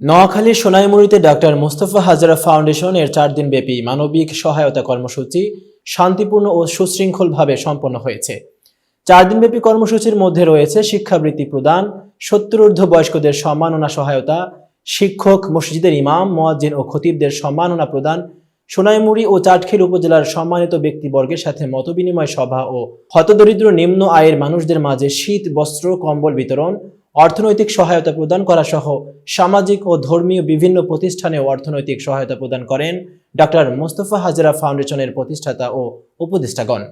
নোয়াখালীর সোনাইমুড়িতে ডাক্তার মোস্তফা হাজারা ফাউন্ডেশন এর চার দিনব্যাপী মানবিক সহায়তা কর্মসূচি শান্তিপূর্ণ ও সুশৃঙ্খলভাবে সম্পন্ন হয়েছে। চার দিনব্যাপী কর্মসূচির মধ্যে রয়েছে শিক্ষাবৃত্তি প্রদান সত্তরূর্ধ্ব বয়স্কদের সম্মাননা সহায়তা, শিক্ষক, মসজিদের ইমাম, মোয়াজ্জিন ও খতিবদের সম্মাননা প্রদান, সোনাইমুড়ি ও চাটখিল উপজেলার সম্মানিত ব্যক্তিবর্গের সাথে মতবিনিময় সভা ও হতদরিদ্র নিম্ন আয়ের মানুষদের মাঝে শীত, বস্ত্র, কম্বল বিতরণ অর্থনৈতিক সহায়তা প্রদান করা সহ সামাজিক ও ধর্মীয় বিভিন্ন প্রতিষ্ঠানে অর্থনৈতিক সহায়তা প্রদান করেন ডক্টর মোস্তফা হাজরা ফাউন্ডেশনের প্রতিষ্ঠাতা ও উপদেষ্টাগণ।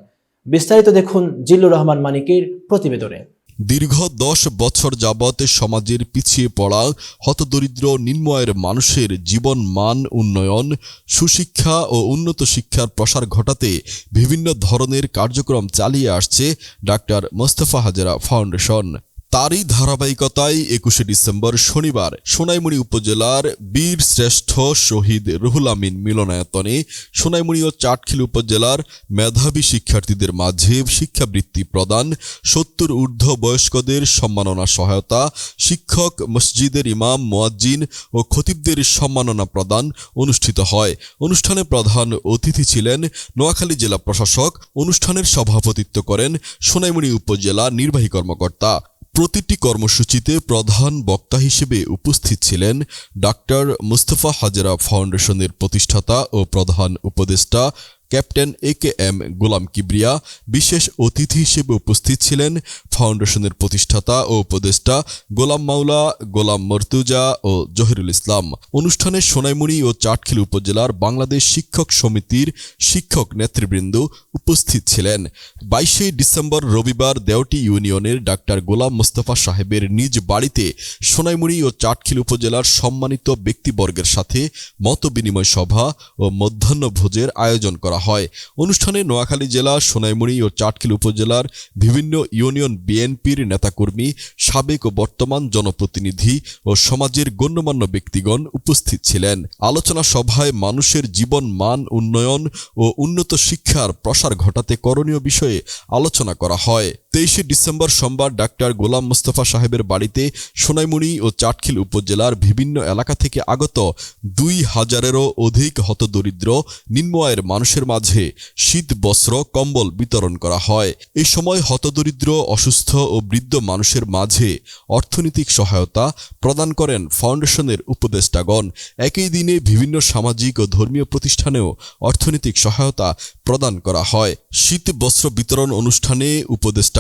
বিস্তারিত দেখুন জিল্লুর রহমান মানিকের প্রতিবেদনে। দীর্ঘ দশ বছর যাবৎ সমাজের পিছিয়ে পড়া হতদরিদ্র নিম্নয়ের মানুষের জীবন মান উন্নয়ন, সুশিক্ষা ও উন্নত শিক্ষার প্রসার ঘটাতে বিভিন্ন ধরনের কার্যক্রম চালিয়ে আসছে ডাক্তার মোস্তফা হাজারা ফাউন্ডেশন। তারই ধারাবাহিকতায় একুশে ডিসেম্বর শনিবার সোনাইমুড়ি উপজেলার বীর শ্রেষ্ঠ শহীদ রুহুল আমিন মিলনায়তনে সোনাইমুড়ি ও চাটখিল উপজেলার মেধাবী শিক্ষার্থীদের মাঝে শিক্ষাবৃত্তি প্রদান, সত্তর ঊর্ধ্ব বয়স্কদের সম্মাননা সহায়তা, শিক্ষক, মসজিদের ইমাম, মোয়াজ্জিন ও খতিবদের সম্মাননা প্রদান অনুষ্ঠিত হয়। অনুষ্ঠানে প্রধান অতিথি ছিলেন নোয়াখালী জেলা প্রশাসক, অনুষ্ঠানের সভাপতিত্ব করেন সোনাইমুড়ি উপজেলা নির্বাহী কর্মকর্তা। প্রতিটি কর্মসূচিতে প্রধান বক্তা হিসেবে উপস্থিত ছিলেন ডাক্তার মুস্তফা হাজরা ফাউন্ডেশনের প্রতিষ্ঠাতা ও প্রধান উপদেষ্টা captain A K M Golam Kibria. বিশেষ অতিথি হিসেবে উপস্থিত ছিলেন ফাউন্ডেশনের প্রতিষ্ঠাতা ও উপদেষ্টা গোলাম মাওলা, গোলাম মর্তুজা ও জহিরুল ইসলাম। অনুষ্ঠানে সোনাইমুড়ি ও চাটখিল উপজেলার বাংলাদেশ শিক্ষক সমিতির শিক্ষক নেতৃবৃন্দ উপস্থিত ছিলেন। বাইশে ডিসেম্বর রবিবার দেওটি ইউনিয়নের ডাক্তার গোলাম মোস্তফা সাহেবের নিজ বাড়িতে সোনাইমুড়ি ও চাটখিল উপজেলার সম্মানিত ব্যক্তিবর্গের সাথে মতবিনিময় সভা ও মধ্যাহ্ন ভোজের আয়োজন করা হয়। অনুষ্ঠানে নোয়াখালী জেলা সোনাইমুড়ি ও চাটখিল উপজেলার বিভিন্ন ইউনিয়ন বিএনপির নেতাকর্মী, সাবেক ও বর্তমান জনপ্রতিনিধি ও সমাজের গণ্যমান্য ব্যক্তিগণ উপস্থিত ছিলেন। আলোচনা সভায় মানুষের জীবন মান, উন্নয়ন ও উন্নত শিক্ষার প্রসার ঘটাতে করণীয় বিষয়ে আলোচনা করা হয়। তেইশে ডিসেম্বর সোমবার ডাক্তার গোলাম মোস্তফা সাহেবের বাড়িতে সোনাইমুড়ি ও চাটখিল উপজেলার বিভিন্ন এলাকা থেকে আগত দুই হাজারেরও অধিক হতদরিদ্র নিম্ন আয়ের মানুষের মাঝে শীত বস্ত্র, কম্বল বিতরণ করা হয়। এই সময় হতদরিদ্র, অসুস্থ ও বৃদ্ধ মানুষের মাঝে অর্থনৈতিক সহায়তা প্রদান করেন ফাউন্ডেশনের উপদেষ্টাগণ। একই দিনে বিভিন্ন সামাজিক ও ধর্মীয় প্রতিষ্ঠানেও অর্থনৈতিক সহায়তা প্রদান করা হয়। শীত বস্ত্র বিতরণ অনুষ্ঠানে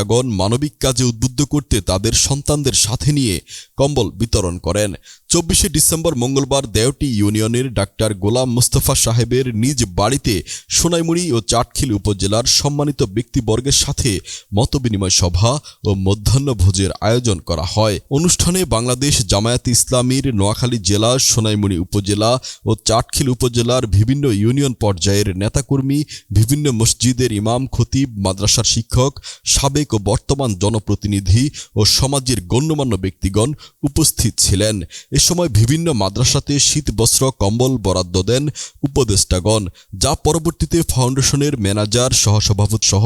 উপদেষ্টাগণ মানবিক কাজে উদ্বুদ্ধ করতে তাদের সন্তানদের সাথে নিয়ে কম্বল বিতরণ করেন। চব্বিশে ডিসেম্বর মঙ্গলবার দেওটি ইউনিয়নের ডাক্তার গোলাম মুস্তফা সাহেবের নিজ বাড়িতে সোনাইমুড়ি ও চাটখিল উপজেলার সম্মানিত ব্যক্তিবর্গের সাথে মতবিনিময় সভা ও মধ্যাহ্ন ভোজের আয়োজন করা হয়। অনুষ্ঠানে বাংলাদেশ জামায়াত ইসলামীর নোয়াখালী জেলা, সোনাইমুড়ি উপজেলা ও চাটখিল উপজেলার বিভিন্ন ইউনিয়ন পর্যায়ের নেতাকর্মী, বিভিন্ন মসজিদের ইমাম, খতিব, মাদ্রাসার শিক্ষক, সাবেক ও বর্তমান জনপ্রতিনিধি ও সমাজের গণ্যমান্য ব্যক্তিগণ উপস্থিত ছিলেন। এ সময় বিভিন্ন মাদ্রাসাতে শীত, বস্ত্র, কম্বল বরাদ্দ দেন উপদেষ্টাগণ, যা পরবর্তীতে ফাউন্ডেশনের ম্যানেজার, সহসভাপতি সহ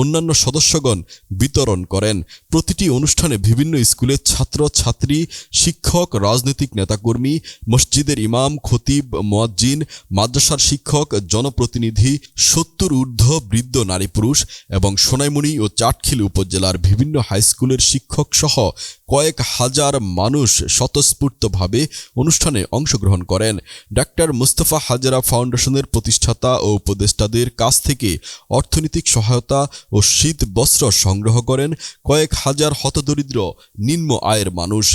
অন্যান্য সদস্যগণ বিতরণ করেন। প্রতিটি অনুষ্ঠানে বিভিন্ন স্কুলের ছাত্র ছাত্রী শিক্ষক, রাজনৈতিক নেতাকর্মী মসজিদের ইমাম, খতিব, মোয়াজ্জিন, মাদ্রাসার শিক্ষক, জনপ্রতিনিধি, সত্তর ঊর্ধ্ব বৃদ্ধ নারী পুরুষ এবং সোনাইমুড়ি ও চাটখিল উপজেলার বিভিন্ন হাইস্কুলের শিক্ষক সহ কয়েক হাজার মানুষ স্বতঃস্ফূর্তভাবে অনুষ্ঠানে অংশগ্রহণ করেন। ডাক্তার মুস্তফা হাজারা ফাউন্ডেশনের প্রতিষ্ঠাতা ও উপদেষ্টাদের কাছ থেকে অর্থনৈতিক সহায়তা ও শীত বস্ত্র সংগ্রহ করেন। কয়েক হাজার হতদরিদ্র, নিম্ন আয়ের মানুষ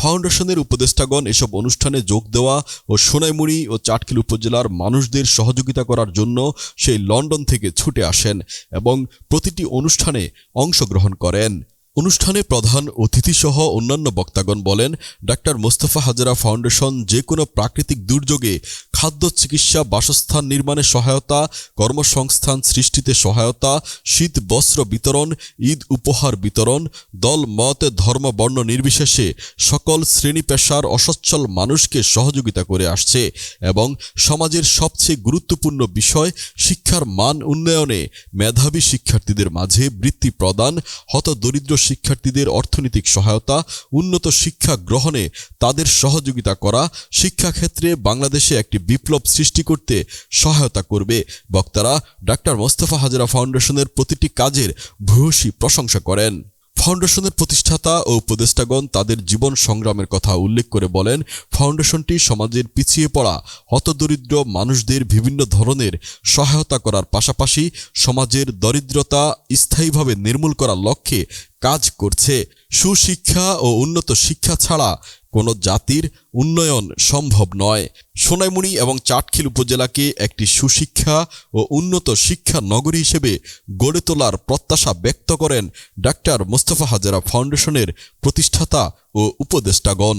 ফাউন্ডেশনের উপদেষ্টাগণ এসব অনুষ্ঠানে যোগ দেওয়া ও সোনাইমুড়ি ও চাটকিল উপজেলার মানুষদের সহযোগিতা করার জন্য সেই লন্ডন থেকে ছুটে আসেন এবং প্রতিটি অনুষ্ঠানে অংশগ্রহণ করেন। অনুষ্ঠানে প্রধান অতিথিসহ অন্যান্য বক্তাগণ বলেন, ডাক্তার মোস্তফা হাজারা ফাউন্ডেশন যে কোনো প্রাকৃতিক দুর্যোগে খাদ্য চিকিৎসা, বাসস্থান নির্মাণে সহায়তা, কর্মসংস্থান সৃষ্টিতে সহায়তা, শীত বস্ত্র বিতরণ, ঈদ উপহার বিতরণ, দল, মত, ধর্ম, বর্ণ নির্বিশেষে সকল শ্রেণি পেশার অসচ্ছল মানুষকে সহযোগিতা করে আসছে এবং সমাজের সবচেয়ে গুরুত্বপূর্ণ বিষয় শিক্ষার মান উন্নয়নে মেধাবী শিক্ষার্থীদের মাঝে বৃত্তি প্রদান হত দরিদ্র শিক্ষার্থীদের অর্থনৈতিক সহায়তা, উন্নত শিক্ষা গ্রহণে তাদের সহযোগিতা করা শিক্ষাক্ষেত্রে বাংলাদেশে একটি বিপ্লব সৃষ্টি করতে সহায়তা করবে। বক্তারা ডাক্তার মোস্তফা হাজরা ফাউন্ডেশনের প্রতিটি কাজের ভূয়সী প্রশংসা করেন। ফাউন্ডেশনের প্রতিষ্ঠাতা ও উপদেষ্টাগণ তাদের জীবন সংগ্রামের কথা উল্লেখ করে বলেন, ফাউন্ডেশনটি সমাজের পিছিয়ে পড়া, হতদরিদ্র মানুষদের বিভিন্ন ধরনের সহায়তা করার পাশাপাশি সমাজের দরিদ্রতা স্থায়ীভাবে নির্মূল করার লক্ষ্যে কাজ করছে। সুশিক্ষা ও উন্নত শিক্ষা ছাড়া কোনো জাতির উন্নয়ন সম্ভব নয়। সোনাইমুড়ি এবং চাটখিল উপজেলাকে একটি সুশিক্ষা ও উন্নত শিক্ষা নগরী হিসেবে গড়ে তোলার প্রত্যাশা ব্যক্ত করেন ডাক্তার মোস্তফা হাজারা ফাউন্ডেশনের প্রতিষ্ঠাতা ও উপদেষ্টাগণ।